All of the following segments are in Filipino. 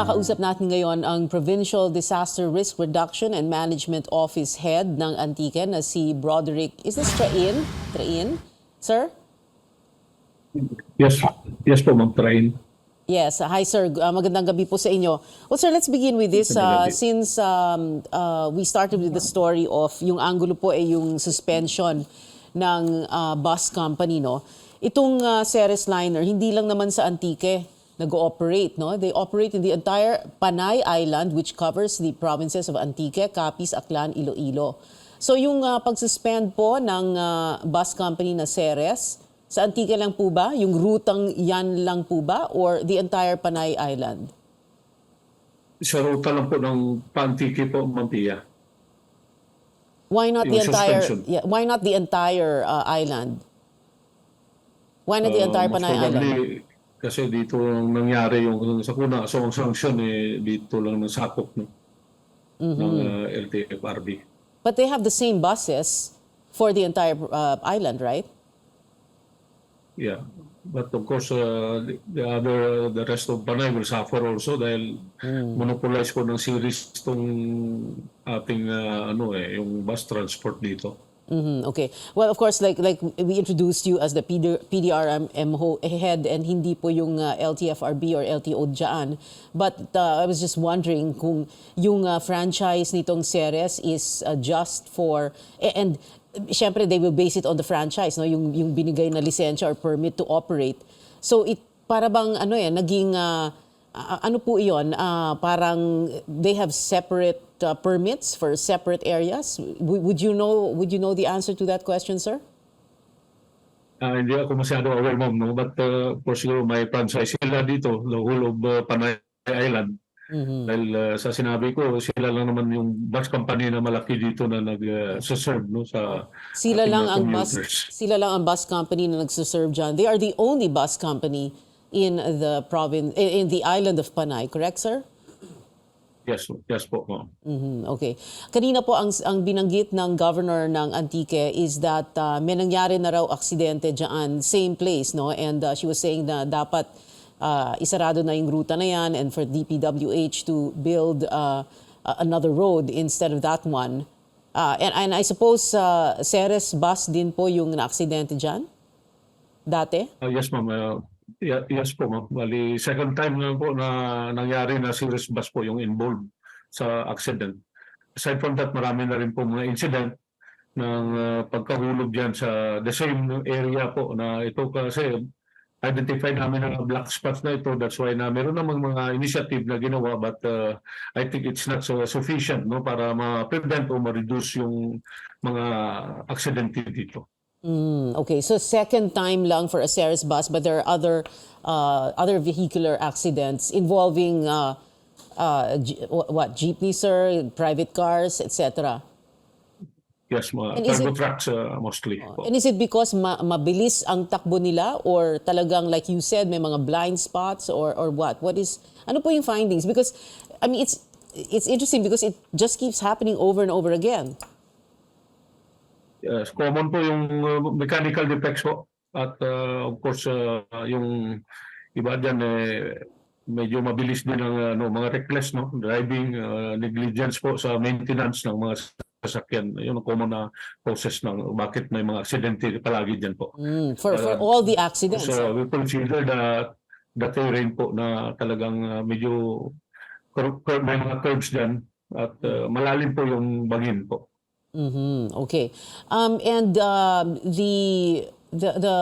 makakausap natin ngayon ang Provincial Disaster Risk Reduction and Management Office Head ng Antique na si Broderick. Is this Train? Train? Sir? Yes, yes po, Ma'am Train. Yes. Hi, sir. Uh, magandang gabi po sa inyo. Well, sir, let's begin with this. Uh, since um, uh, we started with the story of yung angulo po ay yung suspension ng uh, bus company, no? Itong uh, Ceres Liner, hindi lang naman sa Antique nag-ooperate, no? They operate in the entire Panay Island which covers the provinces of Antique, Capiz, Aklan, Iloilo. So yung uh, pag-suspend po ng uh, bus company na Ceres, sa Antique lang po ba? Yung rutang yan lang po ba? Or the entire Panay Island? Sa ruta lang po ng Pantiki po, Ma'am Pia. Why not the Yung entire suspension. yeah, why not the entire uh, island? Why not the Uh, entire most Panay Island? Kasi dito lang nangyari yung sa kuna, so ang sanction eh, dito lang ng sakop no, Mm-hmm. ng uh, LTFRB. But they have the same buses for the entire uh, island, right? Yeah. But of course, uh, the, the other, the rest of Panay will suffer also dahil Hmm. monopolize po ng series itong ating uh, ano eh, yung bus transport dito. Mhm, okay. Well, of course, like like we introduced you as the PD, PDRM head and hindi po yung uh, LTFRB or LTO dyan. But uh, I was just wondering kung yung uh, franchise nitong Ceres is uh, just for and uh, syempre they will base it on the franchise, no? Yung yung binigay na lisensya or permit to operate. So it para bang ano eh naging uh, ano po iyon? Uh, parang they have separate uh, permits for separate areas. W- would you know would you know the answer to that question, sir? Ah, hindi ako masyado aware, ma'am, no? But uh, course, siguro may franchise sila dito, the whole of uh, Panay Island. Dahil uh, sa sinabi ko, sila lang naman yung bus company na malaki dito na nag-serve no, sa Sila lang mga ang bus sila lang ang bus company na nagse-serve dyan. They are the only bus company in the province in in the island of Panay, correct, sir? Yes, yes po, ma'am. Mhm, Okay. Kanina po ang, ang binanggit ng governor ng Antique is that uh, may nangyari na raw aksidente dyan, same place, no? And uh, she was saying na dapat uh, isarado na yung ruta na yan and for DPWH to build uh, another road instead of that one. Uh, and, and I suppose uh, Ceres bus din po yung na-aksidente dyan? Dati? Ah, yes, ma'am. Uh, yes po, ma'am. Bali, second time na po na nangyari na serious bus po yung involved sa accident. Aside from that, marami na rin po mga incident ng uh, pagkahulog dyan sa the same area po na ito kasi identify namin ang black spots na ito. That's why na meron namang mga initiative na ginawa but uh, I think it's not so sufficient no para ma-prevent o ma-reduce yung mga aksidente dito. Mm, okay, so second time lang for a Ceres bus, but there are other uh, other vehicular accidents involving uh, uh, what jeepney, sir, private cars, etc. Yes, mga it- trucks uh, mostly. po. And is it because ma- mabilis ang takbo nila, or talagang like you said, may mga blind spots, or or what? What is ano po yung findings? Because I mean, it's it's interesting because it just keeps happening over and over again. Yes, common po yung uh, mechanical defects po. At uh, of course, uh, yung iba dyan, eh, medyo mabilis din ang ano, mga reckless, no? driving, uh, negligence po sa maintenance ng mga sasakyan. Yun ang common na process ng bakit may mga aksidente palagi dyan po. Mm, for for Uh, all the accidents. So we consider the, the terrain po na talagang uh, medyo cur- cur- may mga curves dyan at uh, malalim po yung bangin po. Mhm, Okay. Um, and um, the the the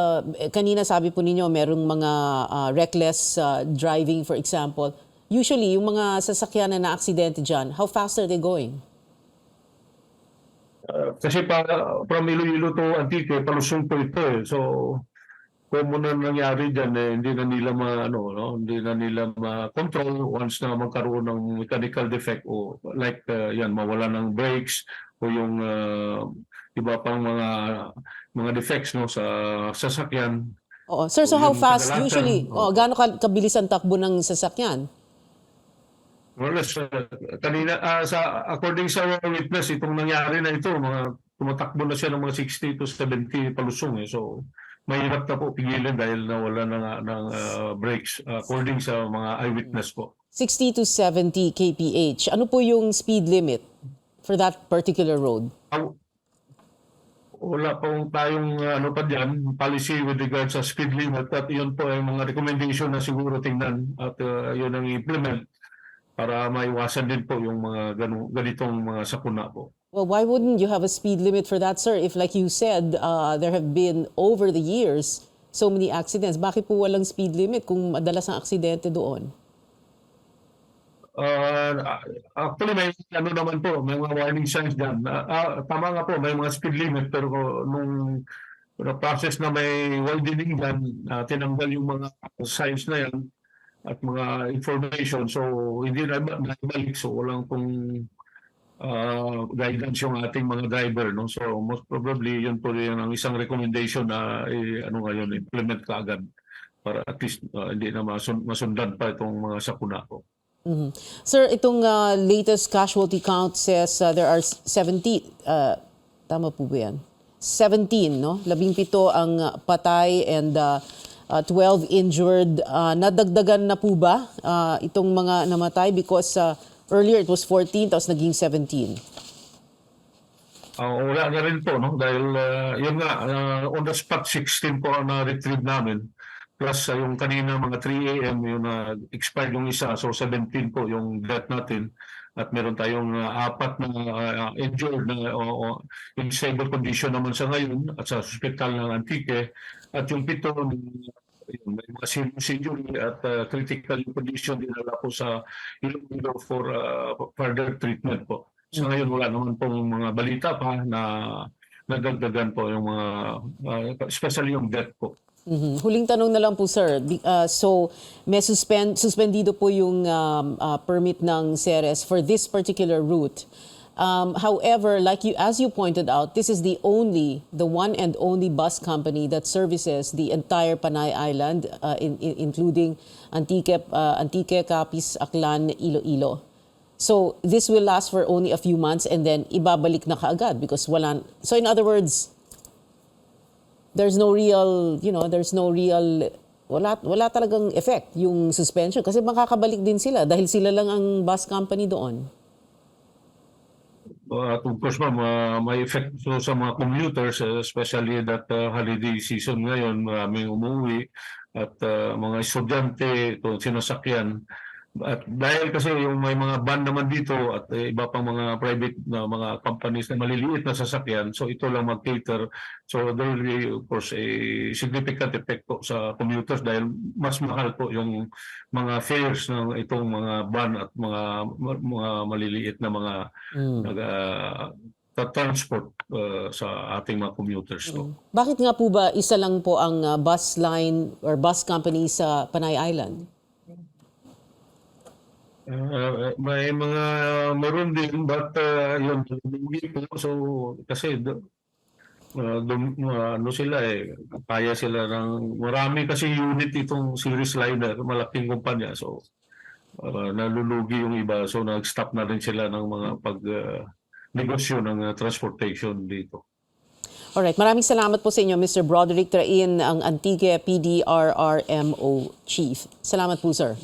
kanina sabi po ninyo merong mga uh, reckless uh, driving for example. Usually yung mga sasakyan na na-aksidente diyan, how fast are they going? Uh, kasi pa, from Iloilo to Antique, palusong po ito eh. So, common na nangyari dyan eh, hindi na nila ma, ano, no? hindi na nila ma-control once na magkaroon ng mechanical defect o like uh, yan, mawala ng brakes o yung uh, iba pang mga mga defects no sa sasakyan. Oo. Sir, so how fast usually? Oh, gaano ka- kabilis ang takbo ng sasakyan? Less, uh, kanina, ah, sa, according sa witness, itong nangyari na ito, mga tumatakbo na siya ng mga 60 to 70 palusong eh. So, mahirap na po pigilin dahil nawala na nga ng ah, brakes uh, according sa mga eyewitness po. 60 to 70 kph. Ano po yung speed limit for that particular road? Wala pong tayong uh, ano pa diyan policy with regards sa speed limit at yun po ay mga recommendation na siguro tingnan at uh, yun ang implement para maiwasan din po yung mga ganu- ganitong mga sakuna po. Well, why wouldn't you have a speed limit for that, sir? If, like you said, uh, there have been over the years so many accidents, bakit po walang speed limit kung madalas ang aksidente doon? Uh, actually, may ano naman po, may mga warning signs dyan. Ah, ah, tama nga po, may mga speed limit pero nung na process na may widening dyan, ah, tinanggal yung mga signs na yan at mga information. So, hindi na naibalik. So, walang pong ah, guidance yung ating mga driver. No? So, most probably, yun po yung ang isang recommendation na eh, ano ngayon, implement ka agad para at least ah, hindi na masun- masundan pa itong mga sakuna po. Mhm. Sir, itong uh, latest casualty count says uh, there are 70, uh, tama po ba yan? 17, no? Labing pito ang uh, patay and uh, uh, 12 injured. Uh, nadagdagan na po ba uh, itong mga namatay? Because uh, earlier it was 14, tapos naging 17. Ah, wala na rin po, no? Dahil ah, yun nga, ah, on the spot 16 po ang na-retrieve namin. Plus ah, yung kanina mga 3 a.m. yung na expired yung isa. So 17 po yung death natin. At meron tayong ah, apat na ah, injured na o, in stable condition naman sa ngayon at sa hospital ng Antique. At yung pito, yun, may mga serious injury at ah, critical condition dinala po sa Iloilo for ah, further treatment po. Sa ngayon wala naman pong mga balita pa na nadagdagan po yung mga, ah, especially yung death po. Mhm. Huling tanong na lang po, sir. Uh, so, may suspend, suspendido po yung um, uh, permit ng CERES for this particular route. Um, however, like you, as you pointed out, this is the only, the one and only bus company that services the entire Panay Island, uh, in, in- including Antique, uh, Antique, Capiz, Aklan, Iloilo. So, this will last for only a few months and then ibabalik na kaagad because wala. So, in other words, there's no real, you know, there's no real wala wala talagang effect yung suspension kasi makakabalik din sila dahil sila lang ang bus company doon. Uh, at of course ma'am, ah, may effect so sa mga commuters, uh, especially that uh, holiday season ngayon, maraming umuwi at uh, mga estudyante, ito sinasakyan. At dahil kasi yung may mga van naman dito at eh, iba pang mga private na mga companies na maliliit na sasakyan, so ito lang mag-cater. So there will be of course a significant effect po sa commuters dahil mas mahal po yung mga fares ng itong mga van at mga mga maliliit na mga nag ah, transport uh, sa ating mga commuters po. Bakit nga po ba isa lang po ang uh, bus line or bus company sa Panay Island? Uh, may mga meron din but uh, yun hindi po so kasi uh, dum, uh, ano sila eh kaya sila ng marami kasi unit itong series liner malaking kumpanya so uh, nalulugi yung iba so nag-stop na rin sila ng mga pag uh, negosyo ng uh, transportation dito. Alright, maraming salamat po sa inyo Mr. Broderick Train, ang Antique PDRRMO Chief. Salamat po sir.